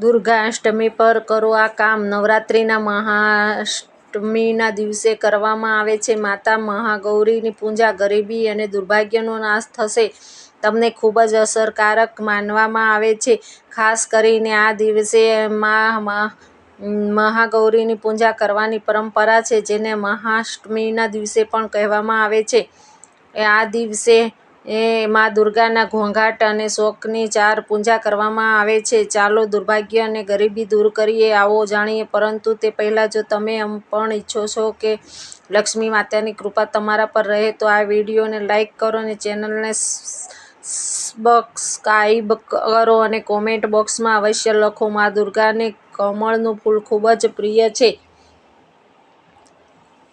દુર્ગા અષ્ટમી પર કરો આ કામ. નવરાત્રિના મહાષ્ટમીના દિવસે કરવામાં આવે છે. માતા મહાગૌરીની પૂજા ગરીબી અને દુર્ભાગ્યનો નાશ થશે. તમને ખૂબ જ અસરકારક માનવામાં આવે છે. ખાસ કરીને આ દિવસે મા મહાગૌરીની પૂજા કરવાની પરંપરા છે, જેને મહાષ્ટમીના દિવસે પણ કહેવામાં આવે છે. આ દિવસે મા દુર્ગાના ઘોંઘાટ અને શોકની ચાર પૂજા કરવામાં આવે છે. ચાલો દુર્ભાગ્ય અને ગરીબી દૂર કરીએ, આવો જાણીએ. પરંતુ તે પહેલાં જો તમે પણ ઈચ્છો છો કે લક્ષ્મી માતાની કૃપા તમારા પર રહે, તો આ વિડીયોને લાઈક કરો અને ચેનલને સબસ્ક્રાઈબ કરો અને કોમેન્ટ બોક્સમાં અવશ્ય લખો, મા દુર્ગાને કમળનું ફૂલ ખૂબ જ પ્રિય છે.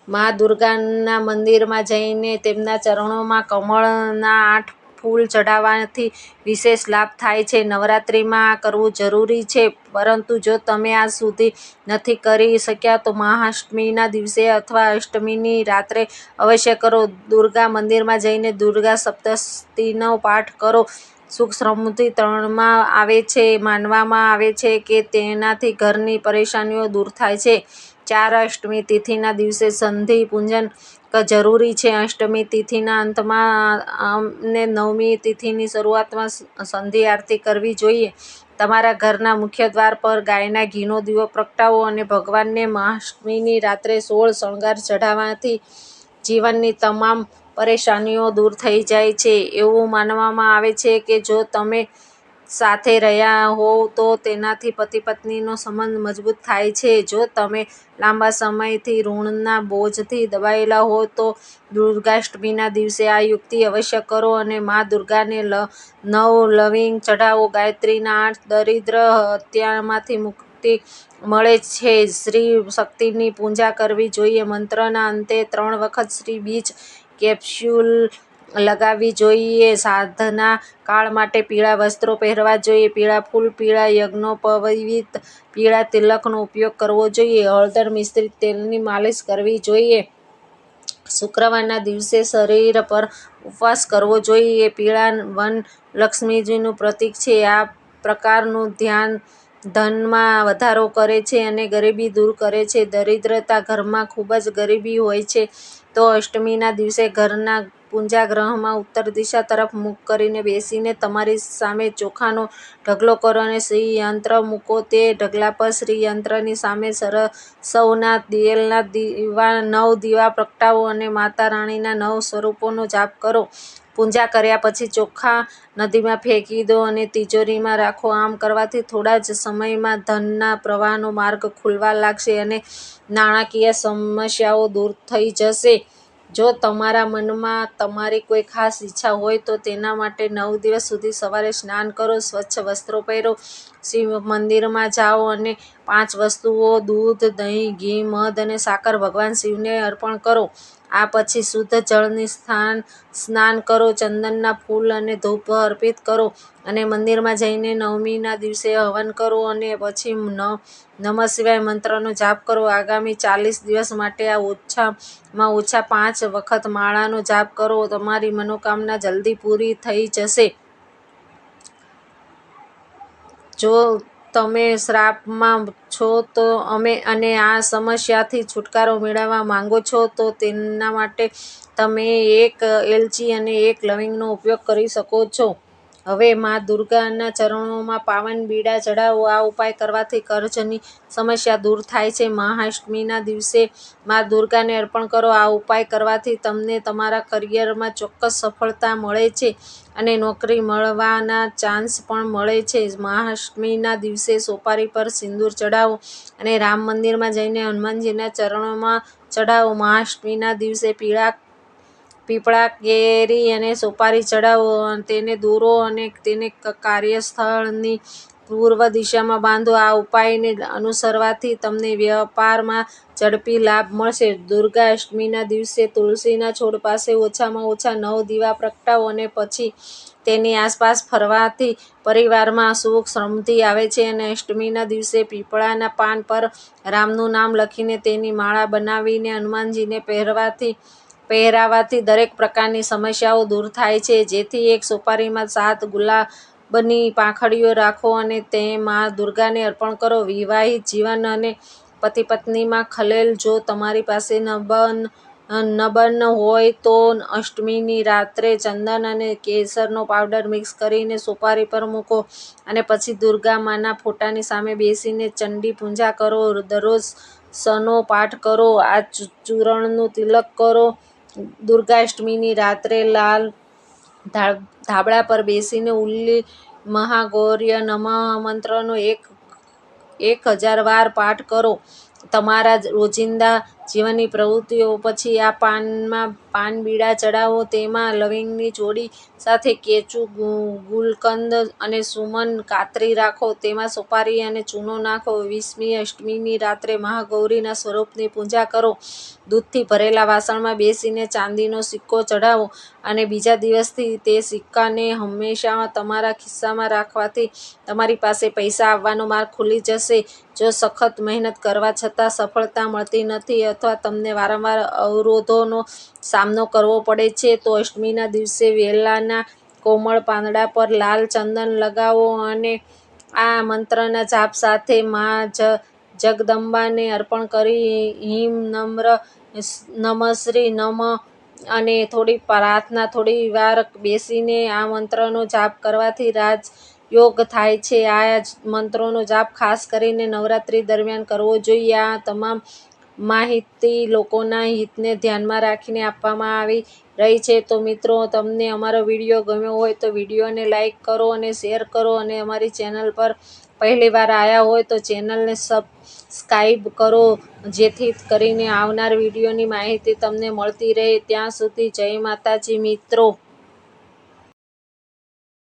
મા દુર્ગાના મંદિરમાં જઈને તેમના ચરણોમાં કમળના આઠ ફૂલ ચઢાવવાથી વિશેષ લાભ થાય છે. નવરાત્રિમાં આ કરવું જરૂરી છે, પરંતુ જો તમે આ સુધી નથી કરી શક્યા તો મહાષ્ટમીના દિવસે અથવા અષ્ટમીની રાત્રે અવશ્ય કરો. દુર્ગા મંદિરમાં જઈને દુર્ગા સપ્તશતીનો પાઠ કરો. સુખ સમૃદ્ધિ ત્રણમાં આવે છે, માનવામાં આવે છે કે તેનાથી ઘરની પરેશાનીઓ દૂર થાય છે. ચાર અષ્ટમી તિથિના દિવસે સંધિ પૂજન જરૂરી છે. અષ્ટમી તિથિના અંતમાં અને નવમી તિથિની શરૂઆતમાં સંધિ આરતી કરવી જોઈએ. તમારા ઘરના મુખ્ય દ્વાર પર ગાયના ઘીનો દીવો પ્રગટાવો અને ભગવાનને મહાષ્ટમીની રાત્રે સોળ શણગાર ચઢાવવાથી જીવનની તમામ પરેશાનીઓ દૂર થઈ જાય છે. એવું માનવામાં આવે છે કે જો તમે સાથે રહ્યા હોવ તો તેનાથી પતિ પત્નીનો સંબંધ મજબૂત થાય છે. જો તમે લાંબા સમયથી ઋણના બોજથી દબાયેલા હો તો દુર્ગાષ્ટમીના દિવસે આ યુક્તિ અવશ્ય કરો અને મા દુર્ગાને નવ લવિંગ ચઢાવો. ગાયત્રીના આઠ દરિદ્ર હત્યામાંથી મુક્તિ મળે છે. શ્રી શક્તિની પૂજા કરવી જોઈએ. મંત્રના અંતે ત્રણ વખત શ્રી બીજ કેપ્સ્યુલ લગાવવી જોઈએ. સાધના કાળ માટે પીળા વસ્ત્રો પહેરવા જોઈએ. પીળા ફૂલ, પીળા યજ્ઞોપવિત પીળા તિલકનો ઉપયોગ કરવો જોઈએ. હળદર મિશ્રિત તેલની માલિશ કરવી જોઈએ. શુક્રવારના દિવસે શરીર પર ઉપવાસ કરવો જોઈએ. પીળા વન લક્ષ્મીજીનું પ્રતીક છે. આ પ્રકારનું ધ્યાન ધનમાં વધારો કરે છે અને ગરીબી દૂર કરે છે. દરિદ્રતા ઘરમાં ખૂબ જ ગરીબી હોય છે. તો અષ્ટમીના દિવસે ઘરના પૂજાગૃહમાં ઉત્તર દિશા તરફ મુખ કરીને બેસીને તમારી સામે ચોખાનો ઢગલો કરો અને શ્રી યંત્ર મૂકો. તે ઢગલા પર શ્રી યંત્રની સામે સરસવના તેલના દીવા, નવ દીવા પ્રગટાવો અને માતા રાણીના નવ સ્વરૂપોનો જાપ કરો. પૂજા કર્યા પછી ચોખા નદીમાં ફેંકી દો અને તિજોરીમાં રાખો. આમ કરવાથી થોડા જ સમયમાં ધનના પ્રવાહનો માર્ગ ખુલવા લાગશે અને નાણાકીય સમસ્યાઓ દૂર થઈ જશે. જો તમારા મનમાં તમારી કોઈ ખાસ ઈચ્છા હોય તો તેના માટે નવ દિવસ સુધી સવારે સ્નાન કરો, સ્વચ્છ વસ્ત્રો પહેરો, શિવ મંદિરમાં જાઓ અને પાંચ વસ્તુઓ, દૂધ, દહીં, ઘી, મધ અને સાકર ભગવાન શિવને અર્પણ કરો. આ પછી શુદ્ધ જળની સ્થાન, સ્નાન કરો, ચંદનના ફૂલ અને ધૂપ અર્પિત કરો અને મંદિરમાં જઈને નવમીના દિવસે હવન કરો અને પછી નમઃ શિવાય મંત્રનો જાપ કરો. આગામી ચાલીસ દિવસ માટે આ ઓછામાં ઓછા પાંચ વખત માળાનો જાપ કરો. તમારી મનોકામના જલ્દી પૂરી થઈ જશે. જો તમે શ્રાપમાં છો તો અમે અને આ સમસ્યાથી છુટકારો મેળવવા માંગો છો, તો તેના માટે તમે એક એલચી અને એક લવિંગનો ઉપયોગ કરી શકો છો. હવે મા દુર્ગાના ચરણોમાં પાવન, બીડા ચઢાવો આ ઉપાય કરવાથી કરજની સમસ્યા દૂર થાય છે. મહાષ્ટમીના દિવસે મા દુર્ગાને અર્પણ કરો. આ ઉપાય કરવાથી તમને તમારા કરિયરમાં ચોક્કસ સફળતા મળે છે અને નોકરી મળવાના ચાન્સ પણ મળે છે. મહાષ્ટમીના દિવસે સોપારી પર સિંદૂર ચઢાવો અને રામ મંદિરમાં જઈને હનુમાનજીના ચરણોમાં ચઢાવો. મહાષ્ટમીના દિવસે પીળા પીપળા કેરી અને સોપારી અને તેને દોરો અને તેને કાર્યસ્થળની પૂર્વ દિશામાં બાંધો. આ ઉપાયને અનુસરવાથી તમને વ્યાપારમાં ઝડપી લાભ મળશે. દુર્ગા અષ્ટમીના દિવસે તુલસીના છોડ પાસે ઓછામાં ઓછા નવ દીવા પ્રગટાવો અને પછી તેની આસપાસ ફરવાથી પરિવારમાં સુખ સમૃદ્ધિ આવે છે અને અષ્ટમીના દિવસે પીપળાના પાન પર રામનું નામ લખીને તેની માળા બનાવીને હનુમાનજીને પહેરવાથી પહેરાવાથી દરેક પ્રકારની સમસ્યાઓ દૂર થાય છે જેથી એક સોપારીમાં સાત ગુલાબની પાંખડીઓ રાખો અને તે મા દુર્ગાને અર્પણ કરો. વિવાહિત જીવન અને પતિ-પત્નીમાં ખલેલ: જો તમારી પાસે નબન નબન હોય તો અષ્ટમીની રાત્રે ચંદન અને કેસરનો પાવડર મિક્સ કરીને સોપારી પર મૂકો અને પછી દુર્ગા માના ફોટાની સામે બેસીને ચંડી પૂજા કરો. દરરોજ સનો પાઠ કરો. આ ચૂરણનું તિલક કરો. દુર્ગાષ્ટમીની રાત્રે લાલ ધાબળા પર બેસીને ઉલ્લી મહાગૌર્ય નમઃ મંત્રનો એક હજાર વાર પાઠ કરો. તમારા રોજિંદા જીવનની પ્રવૃત્તિઓ પછી આ પાનમાં પાન-બીડા ચડાવો તેમાં લવિંગની જોડી સાથે કેચું, ગુલકંદ અને સુમન કાતરી રાખો. તેમાં સોપારી અને ચૂનો નાખો. વીસમી અષ્ટમીની રાત્રે મહાગૌરીના સ્વરૂપની પૂજા કરો. દૂધથી ભરેલા વાસણમાં બેસીને ચાંદીનો સિક્કો ચઢાવો અને બીજા દિવસથી તે સિક્કાને હંમેશા તમારા ખિસ્સામાં રાખવાથી તમારી પાસે પૈસા આવવાનો માર્ગ ખુલી જશે. જો સખત મહેનત કરવા છતાં સફળતા મળતી નથી અથવા તમને વારંવાર અવરોધોનો સામનો કરવો પડે છે, તો અષ્ટમીના દિવસે વેલાના કોમળ પાંદડા પર લાલ ચંદન લગાવો અને આ મંત્રના જાપ સાથે મા જ જગદંબાને અર્પણ કરી હિમ નમ્ર શ્રી નમ અને થોડી પ્રાર્થના થોડી વાર બેસીને આ મંત્રનો જાપ કરવાથી રાજ યોગ થાય છે. આ મંત્રોનો જાપ ખાસ કરીને નવરાત્રિ દરમિયાન કરવો જોઈએ. આ તમામ માહિતી લોકોના હિતને ધ્યાનમાં રાખીને આપવામાં આવી રહી છે. તો મિત્રો, તમને અમારો વીડિયો ગમ્યો હોય તો વિડીયોને લાઈક કરો અને શેર કરો અને અમારી ચેનલ પર પહેલીવાર આવ્યા હોય તો ચેનલને સબસ્ક્રાઈબ કરો, જેથી કરીને આવનાર વિડીયોની માહિતી તમને મળતી રહે. ત્યાં સુધી જય માતાજી મિત્રો.